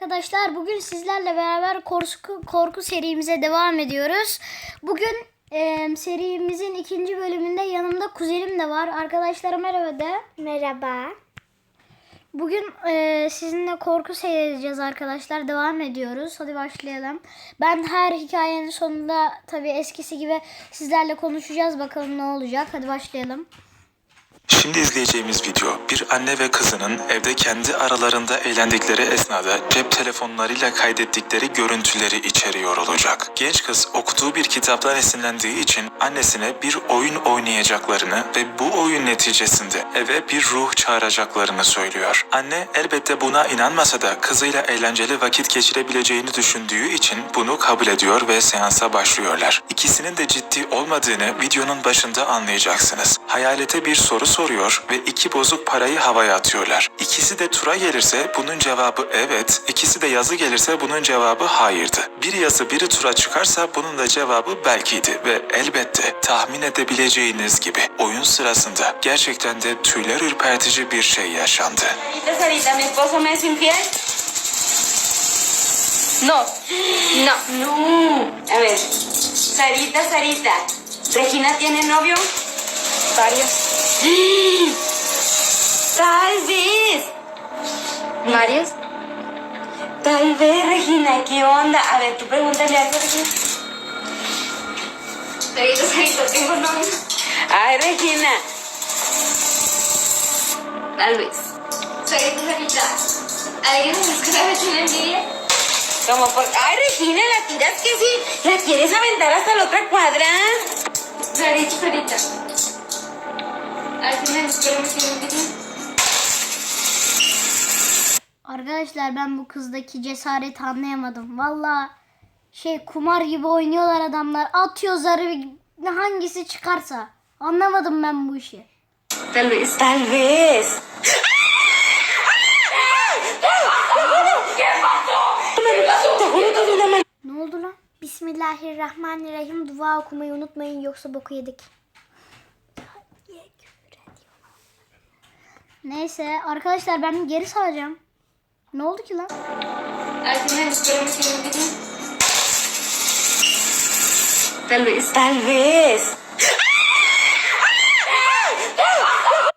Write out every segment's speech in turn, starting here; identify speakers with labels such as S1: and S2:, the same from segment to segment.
S1: Arkadaşlar bugün sizlerle beraber korku, korku serimize devam ediyoruz. Bugün e, serimizin ikinci bölümünde yanımda kuzenim de var. Arkadaşlar merhaba de.
S2: Merhaba.
S1: Bugün e, sizinle korku seyredeceğiz arkadaşlar. Devam ediyoruz. Hadi başlayalım. Ben her hikayenin sonunda tabii eskisi gibi sizlerle konuşacağız. Bakalım ne olacak. Hadi başlayalım.
S3: Şimdi izleyeceğimiz video bir anne ve kızının evde kendi aralarında eğlendikleri esnada cep telefonlarıyla kaydettikleri görüntüleri içeriyor olacak. Genç kız okuduğu bir kitaptan esinlendiği için annesine bir oyun oynayacaklarını ve bu oyun neticesinde eve bir ruh çağıracaklarını söylüyor. Anne elbette buna inanmasa da kızıyla eğlenceli vakit geçirebileceğini düşündüğü için bunu kabul ediyor ve seansa başlıyorlar. İkisinin de ciddi olmadığını videonun başında anlayacaksınız. Hayalete bir soru soruyor ve iki bozuk parayı havaya atıyorlar. İkisi de tura gelirse bunun cevabı evet, ikisi de yazı gelirse bunun cevabı hayırdı. Biri yazı biri tura çıkarsa bunun da cevabı belkiydi ve elbette tahmin edebileceğiniz gibi oyun sırasında gerçekten de tüyler ürpertici bir şey yaşandı.
S4: No. No. No. A ver. Sarita, Sarita. ¿Regina tiene novio? Tal vez. ¿Varios? Tal vez, Regina. ¿Qué onda? A ver, tú pregúntale algo, Regina. Sarita, Sarita, tengo novio. Ay, Regina. Tal vez.
S5: Sarita, ¿alguien en la escuela tiene envidia?
S4: Como por... Ay, Regina, la tiras que sí. La quieres aventar hasta la otra cuadra.
S5: Sarita, Sarita,
S1: Arkadaşlar ben bu kızdaki cesareti anlayamadım. Valla şey kumar gibi oynuyorlar adamlar. Atıyor zarı hangisi çıkarsa. Anlamadım ben bu işi.
S4: Tal vez. Tal vez.
S1: Ne oldu lan? Bismillahirrahmanirrahim. Dua okumayı unutmayın yoksa boku yedik. Neyse arkadaşlar ben geri saracağım. Ne oldu ki lan?
S4: Vez. Tal vez.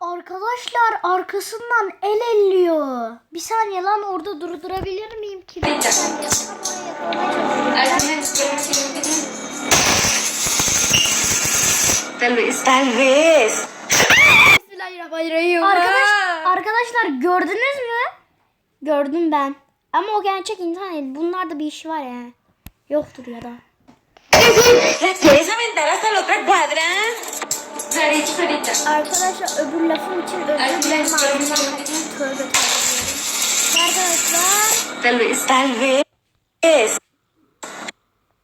S1: Arkadaşlar arkasından el elliyor. Bir saniye lan orada durdurabilir miyim ki?
S4: Tal vez.
S1: Bismillahirrahmanirrahim. Arkadaş, arkadaşlar gördünüz mü? Gördüm ben. Ama o gerçek insan değil. Bunlarda bir iş var ya. Yoktur ya da. Arkadaşlar öbür lafım için özür
S5: ¿alguien en la
S1: dilerim. Arkadaşlar.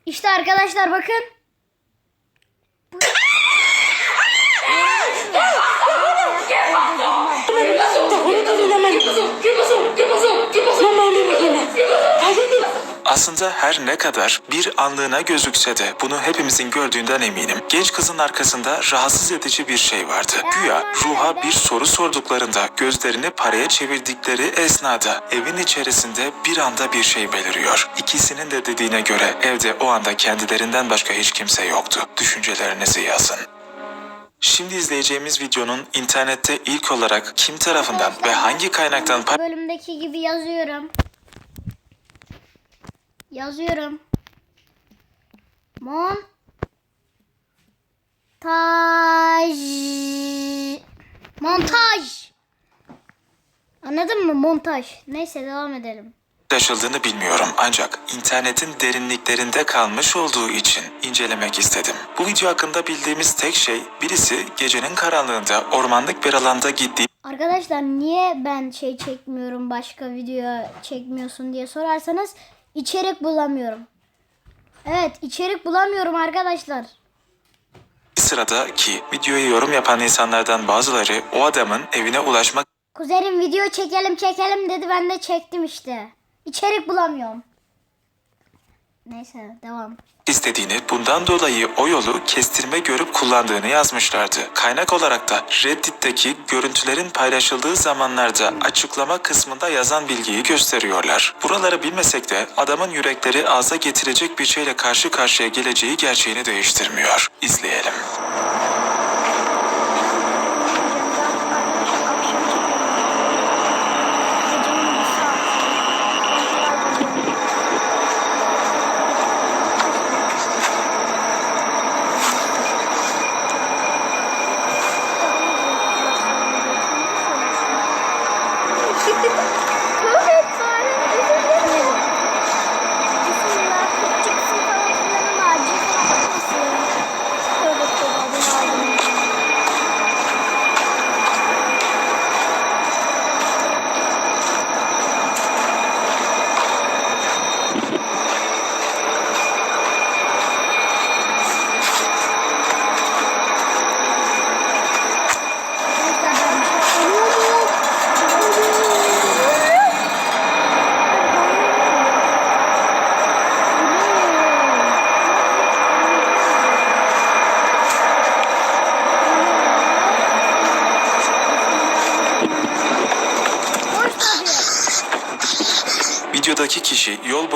S1: İşte arkadaşlar bakın.
S4: No mames, Regina. Cállate.
S3: Aslında her ne kadar bir anlığına gözükse de bunu hepimizin gördüğünden eminim. Genç kızın arkasında rahatsız edici bir şey vardı. Güya ruha bir soru sorduklarında gözlerini paraya çevirdikleri esnada evin içerisinde bir anda bir şey beliriyor. İkisinin de dediğine göre evde o anda kendilerinden başka hiç kimse yoktu. Düşüncelerinizi yazın. Şimdi izleyeceğimiz videonun internette ilk olarak kim tarafından ve hangi kaynaktan
S1: Bölümdeki gibi yazıyorum. Yazıyorum. Montaj. Montaj. Anladın mı? Montaj. Neyse devam edelim.
S3: Yaşıldığını bilmiyorum ancak internetin derinliklerinde kalmış olduğu için incelemek istedim. Bu video hakkında bildiğimiz tek şey birisi gecenin karanlığında ormanlık bir alanda gittiği
S1: Arkadaşlar niye ben şey çekmiyorum başka video çekmiyorsun diye sorarsanız içerik bulamıyorum. Evet içerik bulamıyorum arkadaşlar.
S3: sırada ki videoya yorum yapan insanlardan bazıları o adamın evine ulaşmak
S1: Kuzenim video çekelim çekelim dedi ben de çektim işte. İçerik bulamıyorum. Neyse devam.
S3: istediğini bundan dolayı o yolu kestirme görüp kullandığını yazmışlardı. Kaynak olarak da Reddit'teki görüntülerin paylaşıldığı zamanlarda açıklama kısmında yazan bilgiyi gösteriyorlar. Buraları bilmesek de adamın yürekleri ağza getirecek bir şeyle karşı karşıya geleceği gerçeğini değiştirmiyor. İzleyelim.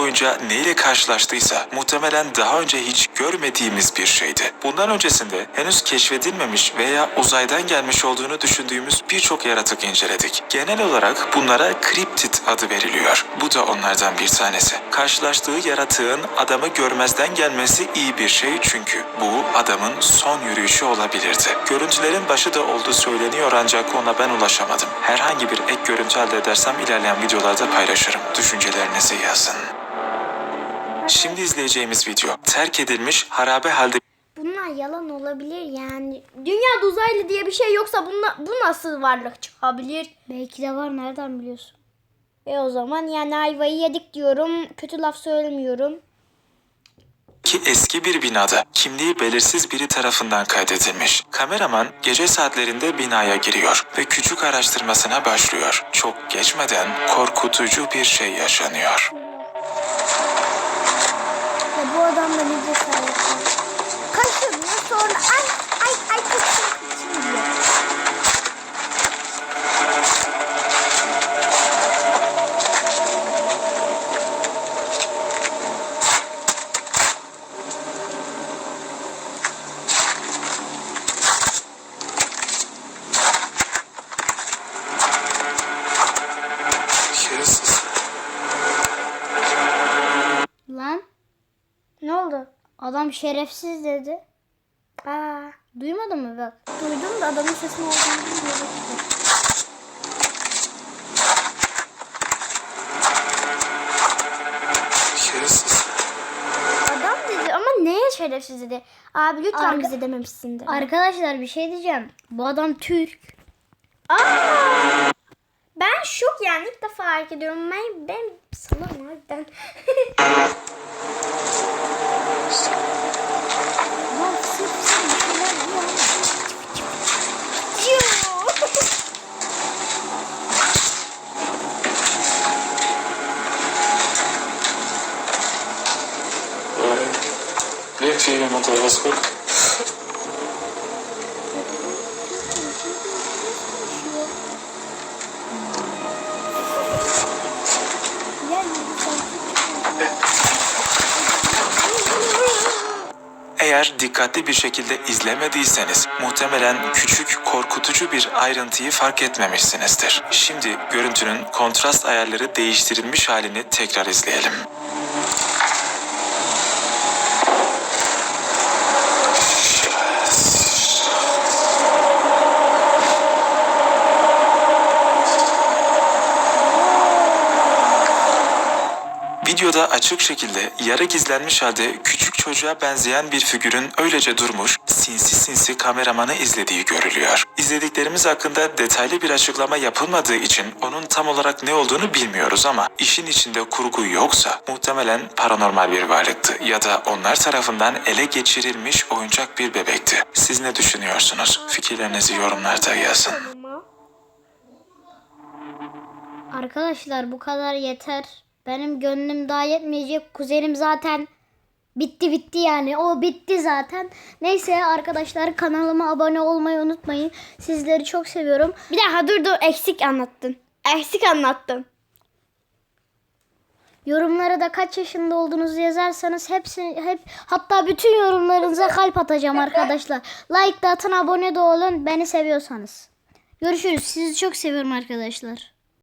S3: Boyunca neyle karşılaştıysa muhtemelen daha önce hiç görmediğimiz bir şeydi. Bundan öncesinde henüz keşfedilmemiş veya uzaydan gelmiş olduğunu düşündüğümüz birçok yaratık inceledik. Genel olarak bunlara kriptit adı veriliyor. Bu da onlardan bir tanesi. Karşılaştığı yaratığın adamı görmezden gelmesi iyi bir şey çünkü bu adamın son yürüyüşü olabilirdi. Görüntülerin başı da olduğu söyleniyor ancak ona ben ulaşamadım. Herhangi bir ek görüntü elde edersem ilerleyen videolarda paylaşırım. Düşüncelerinizi yazın. Şimdi izleyeceğimiz video terk edilmiş harabe halde
S2: Bunlar yalan olabilir yani. Dünyada uzaylı diye bir şey yoksa bunla, bu nasıl varlık çıkabilir?
S1: Belki de var nereden biliyorsun?
S2: E o zaman yani ayvayı yedik diyorum. Kötü laf söylemiyorum.
S3: ki eski bir binada kimliği belirsiz biri tarafından kaydedilmiş. Kameraman gece saatlerinde binaya giriyor ve küçük araştırmasına başlıyor. Çok geçmeden korkutucu bir şey yaşanıyor.
S2: Ya bu adam
S3: şerefsiz
S1: dedi.
S2: Aa,
S1: Duymadın mı bak?
S2: duydum da adamın sesini olduğunu bilmiyordum.
S3: Şerefsiz.
S2: Adam dedi ama neye şerefsiz dedi? Abi lütfen
S1: Arka-
S2: bize dememişsindir.
S1: Arkadaşlar bir şey diyeceğim. Bu adam Türk.
S2: Aa! Ben şok yani ilk defa fark ediyorum. Ben ben salam abi
S3: Dikkatli bir şekilde izlemediyseniz muhtemelen küçük korkutucu bir ayrıntıyı fark etmemişsinizdir. Şimdi görüntünün kontrast ayarları değiştirilmiş halini tekrar izleyelim. Videoda açık şekilde yarı gizlenmiş halde küçük çocuğa benzeyen bir figürün öylece durmuş, sinsi sinsi kameramanı izlediği görülüyor. İzlediklerimiz hakkında detaylı bir açıklama yapılmadığı için onun tam olarak ne olduğunu bilmiyoruz ama işin içinde kurgu yoksa muhtemelen paranormal bir varlıktı ya da onlar tarafından ele geçirilmiş oyuncak bir bebekti. Siz ne düşünüyorsunuz? Fikirlerinizi yorumlarda yazın.
S1: Arkadaşlar bu kadar yeter. Benim gönlüm daha yetmeyecek. Kuzenim zaten Bitti bitti yani. O bitti zaten. Neyse arkadaşlar kanalıma abone olmayı unutmayın. Sizleri çok seviyorum.
S2: Bir daha dur dur eksik anlattın. Eksik anlattın.
S1: Yorumlara da kaç yaşında olduğunuzu yazarsanız hepsi hep hatta bütün yorumlarınıza kalp atacağım arkadaşlar. Like da atın, abone de olun beni seviyorsanız. Görüşürüz. Sizi çok seviyorum arkadaşlar.